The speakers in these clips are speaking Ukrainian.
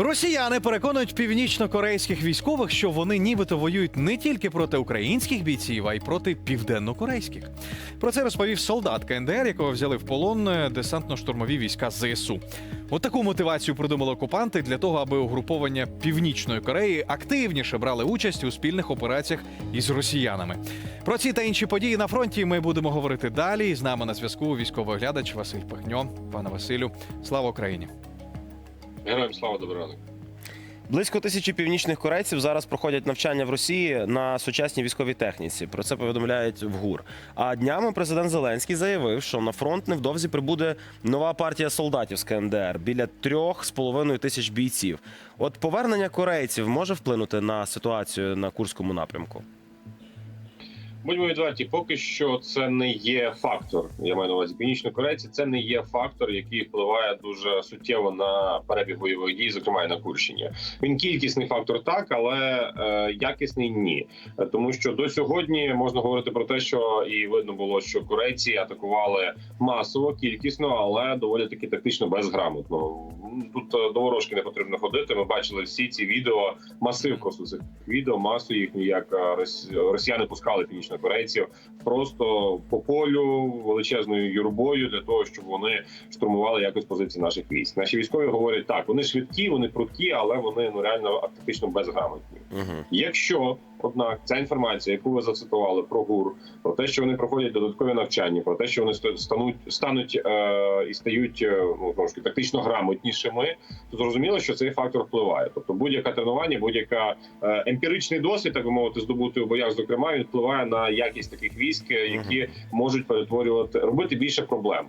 Росіяни переконують північно-корейських військових, що вони нібито воюють не тільки проти українських бійців, а й проти південно-корейських. Про це розповів солдат КНДР, якого взяли в полон е, десантно-штурмові війська ЗСУ. От таку мотивацію придумали окупанти для того, аби угруповання Північної Кореї активніше брали участь у спільних операціях із росіянами. Про ці та інші події на фронті ми будемо говорити далі. З нами на зв'язку військовий оглядач Василь Пихньо. Пане Василю, слава Україні! Героям слава ранку. Близько тисячі північних корейців зараз проходять навчання в Росії на сучасній військовій техніці. Про це повідомляють в ГУР. А днями президент Зеленський заявив, що на фронт невдовзі прибуде нова партія солдатів з КНДР біля трьох з половиною тисяч бійців. От повернення корейців може вплинути на ситуацію на курському напрямку. Будьмо відверті, поки що це не є фактор. Я маю на увазі північно корейці. Це не є фактор, який впливає дуже суттєво на перебіг бойових дій, зокрема і на Курщині. Він кількісний фактор, так але е, якісний ні. Тому що до сьогодні можна говорити про те, що і видно було, що корейці атакували масово, кількісно, але доволі таки тактично безграмотно. Тут е, до ворожки не потрібно ходити. Ми бачили всі ці відео, масив просто цих відео, масу їхню, як е, рос- росіяни пускали північнокорейців просто по полю величезною юрбою для того, щоб вони штурмували якось позиції наших військ. Наші військові говорять так: вони швидкі, вони прудкі, але вони ну реально тактично безграмотні. Угу. Якщо однак ця інформація, яку ви зацитували про ГУР, про те, що вони проходять додаткові навчання, про те, що вони стануть стануть е, і стають е, ну знову ж таки грамотнішими, то зрозуміло, що цей фактор впливає. Тобто, будь-яке тренування, будь-яка е, емпіричний досвід, так би мовити, здобутий у боях, зокрема, він впливає на якість таких військ, е, які можуть перетворювати робити більше проблем.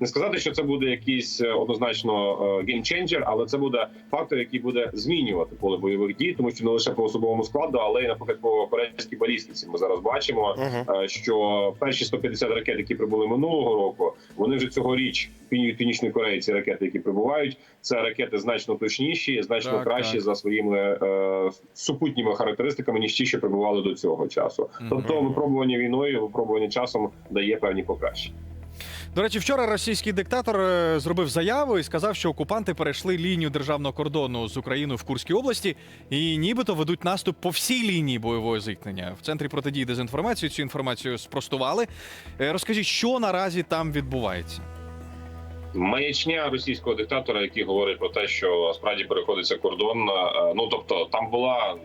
Не сказати, що це буде якийсь е, однозначно геймченджер, але це буде фактор, який буде змінювати поле бойових дій, тому що не лише по особовому складу, але й наприклад по корейській балістиці. Ми зараз бачимо, е, що перші 150 ракет, які прибули минулого року, вони вже цьогоріч півні- північної Кореї ці ракети, які прибувають, це ракети значно точніші, значно Так, кращі так. за своїми е, супутніми характеристиками, ніж ті, що прибували до цього часу. Мгм. Тобто, випробування війною, випробування часом дає певні покращення. До речі, вчора російський диктатор е, зробив заяву і сказав, що окупанти перейшли лінію державного кордону з Україною в Курській області і нібито ведуть наступ по всій лінії бойового зіткнення. В центрі протидії дезінформації цю інформацію спростували. Е, Розкажіть, що наразі там відбувається? Маячня російського диктатора, який говорить про те, що справді переходиться кордон. е, Ну тобто, там була.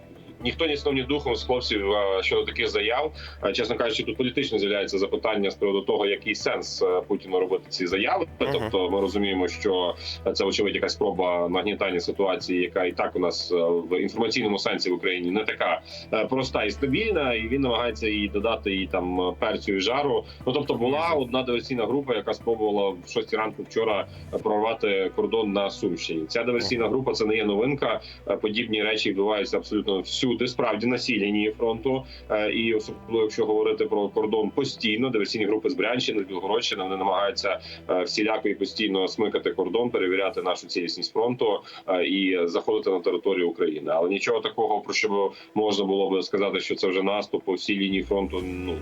Ніхто ні сном, ні духом з хлопців е, щодо таких заяв. Е, Чесно кажучи, тут політично з'являється запитання з приводу того, який сенс е, Путіну робити ці заяви. Ага. Тобто, ми розуміємо, що це очевидь якась спроба нагнітання ситуації, яка і так у нас в інформаційному сенсі в Україні не така проста і стабільна, і він намагається їй додати їй там перцю і жару. Ну тобто, була одна диверсійна група, яка спробувала в 6 ранку вчора прорвати кордон на Сумщині. Ця диверсійна група це не є новинка. Подібні речі відбуваються абсолютно всюди, справді на цій лінії фронту. Е, І особливо, якщо говорити про кордон постійно, диверсійні групи з Брянщини, з Білгородщини, вони намагаються е, всіляко і постійно смикати кордон, перевіряти нашу цілісність фронту е, і заходити на територію України. Але нічого такого про що можна було би сказати, що це вже наступ по всій лінії фронту. Ну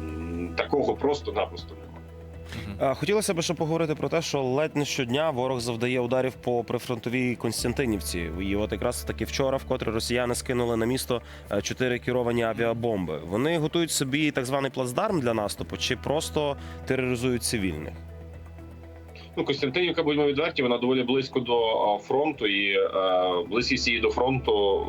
такого просто-напросто Хотілося б ще поговорити про те, що ледь не щодня ворог завдає ударів по прифронтовій Константинівці. І от якраз таки вчора, вкотре росіяни скинули на місто е, чотири керовані авіабомби. Вони готують собі так званий плацдарм для наступу, чи просто тероризують цивільних? Ну, Костянтинівка, будьмо відверті, вона доволі близько до фронту, і е, близькість її до фронту.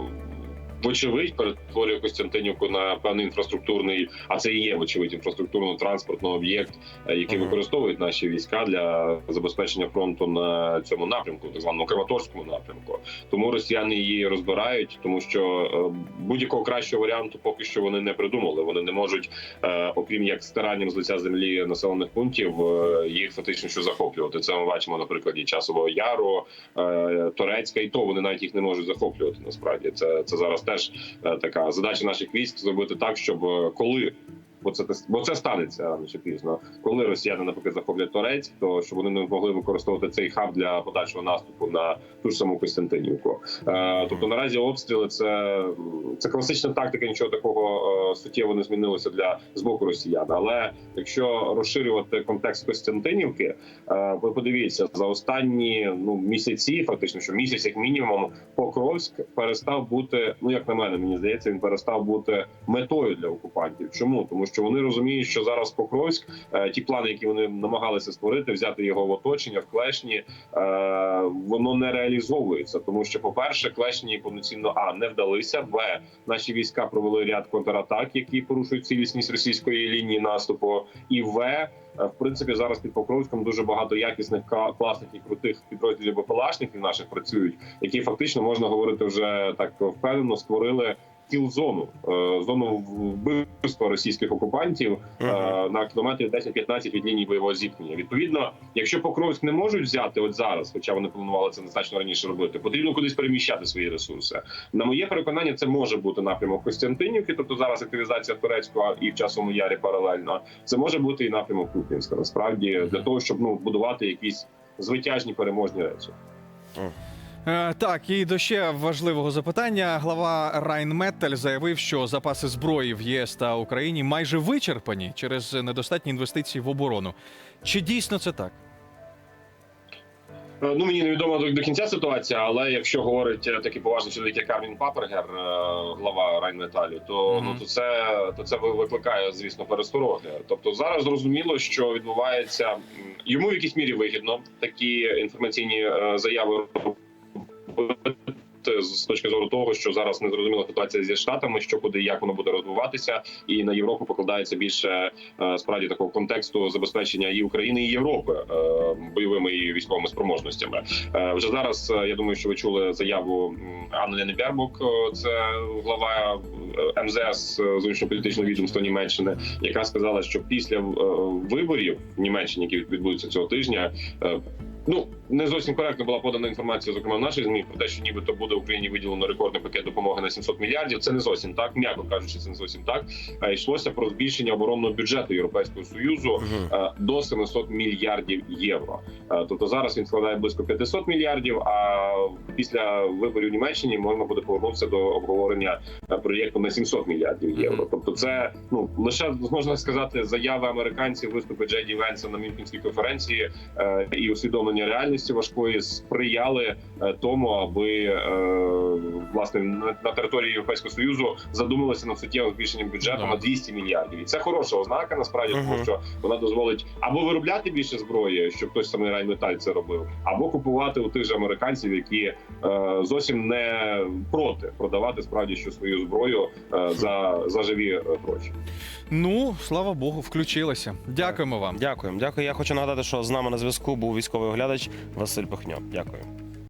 Вочевидь, перетворює Костянтинівку на певний інфраструктурний, а це і є вочевидь інфраструктурно-транспортний об'єкт, е, який використовують наші війська для забезпечення фронту на цьому напрямку, так званому Краматорському напрямку. Тому росіяни її розбирають, тому що е, будь-якого кращого варіанту поки що вони не придумали. Вони не можуть, е, окрім як старанням з лиця землі населених пунктів, їх фактично що захоплювати. Це ми бачимо на прикладі часового яру, Торецька, і то вони навіть їх не можуть захоплювати. Насправді це, це зараз теж е, така задача наших військ зробити так, щоб е, коли бо це бо це станеться рано чи пізно. Коли росіяни наприклад захоплять Торецьк, то щоб вони не могли використовувати цей хаб для подальшого наступу на ту ж саму Костянтинівку. Е, тобто наразі обстріли це, це класична тактика. Нічого такого е, суттєво не змінилося для з боку росіян. Але якщо розширювати контекст Костянтинівки, е, ви подивіться за останні ну місяці, фактично, що місяць як мінімум, Покровськ перестав бути. Ну як на мене, мені здається, він перестав бути метою для окупантів. Чому тому, що вони розуміють, що зараз Покровськ, е, ті плани, які вони намагалися створити, взяти його в оточення в клешні, е, воно не реалізовується, тому що, по перше, клешні повноцінно а не вдалися. Б наші війська провели ряд контратак, які порушують цілісність російської лінії наступу, і в е, в принципі зараз під Покровськом дуже багато якісних класних і крутих підрозділів БПЛАшників наших працюють, які фактично можна говорити вже так впевнено створили. Кіл-зону, е, зону вбивства російських окупантів е, на кілометрі 10-15 від лінії бойового зіткнення. Відповідно, якщо Покровськ не можуть взяти от зараз, хоча вони планували це значно раніше робити, потрібно кудись переміщати свої ресурси. На моє переконання, це може бути напрямок Костянтинівки, тобто зараз активізація турецького і в часовому ярі паралельно. Це може бути і напрямок Куп'янська. Насправді для того, щоб ну будувати якісь звитяжні переможні речі. Е, так, і до ще важливого запитання. Глава Райнметаль заявив, що запаси зброї в ЄС та Україні майже вичерпані через недостатні інвестиції в оборону. Чи дійсно це так? Е, Ну мені невідомо до, до кінця ситуація, але якщо говорить е, такий поважний чоловік, як Кармін Папергер, е, глава Райнметалі, то Мгм. ну то це то це викликає, звісно, перестороги. Тобто зараз зрозуміло, що відбувається йому в якійсь мірі вигідно такі інформаційні е, заяви з точки зору того, що зараз незрозуміла ситуація зі штатами, що куди як воно буде розвиватися, і на Європу покладається більше е, справді такого контексту забезпечення і України, і Європи е, бойовими і військовими спроможностями. Е, Вже зараз е, я думаю, що ви чули заяву Анни Бербок, е, це глава е, МЗС е, зовнішньополітичного відомства Німеччини, яка сказала, що після е, виборів в Німеччині, які відбудуться цього тижня. Ну не зовсім коректно була подана інформація, зокрема в наших змі про те, що нібито буде Україні виділено рекордний пакет допомоги на 700 мільярдів. Це не зовсім так, м'яко кажучи, це не зовсім так. А Йшлося про збільшення оборонного бюджету Європейського союзу е, до 700 мільярдів євро. Е, Тобто зараз він складає близько 500 мільярдів. А після виборів в Німеччині можна буде повернутися до обговорення е, проєкту на 700 мільярдів євро. Тобто, це ну лише можна сказати заяви американців, виступи Джеді Венса на Мюнхенській конференції е, і усвідомлення реальності важкої сприяли е, тому, аби е, власне на, території Європейського союзу задумалися над суттєвим збільшенням бюджету на 200 мільярдів. І це хороша ознака насправді, тому що вона дозволить або виробляти більше зброї, щоб хтось самий Райнметаль це робив, або купувати у тих же американців, які зовсім не проти продавати справді що свою зброю е, за, за живі е, гроші. Ну, слава Богу, включилися. Дякуємо вам. Дякуємо. Дякую. Я хочу нагадати, що з нами на зв'язку був військовий оглядач Василь Пихньо. Дякую.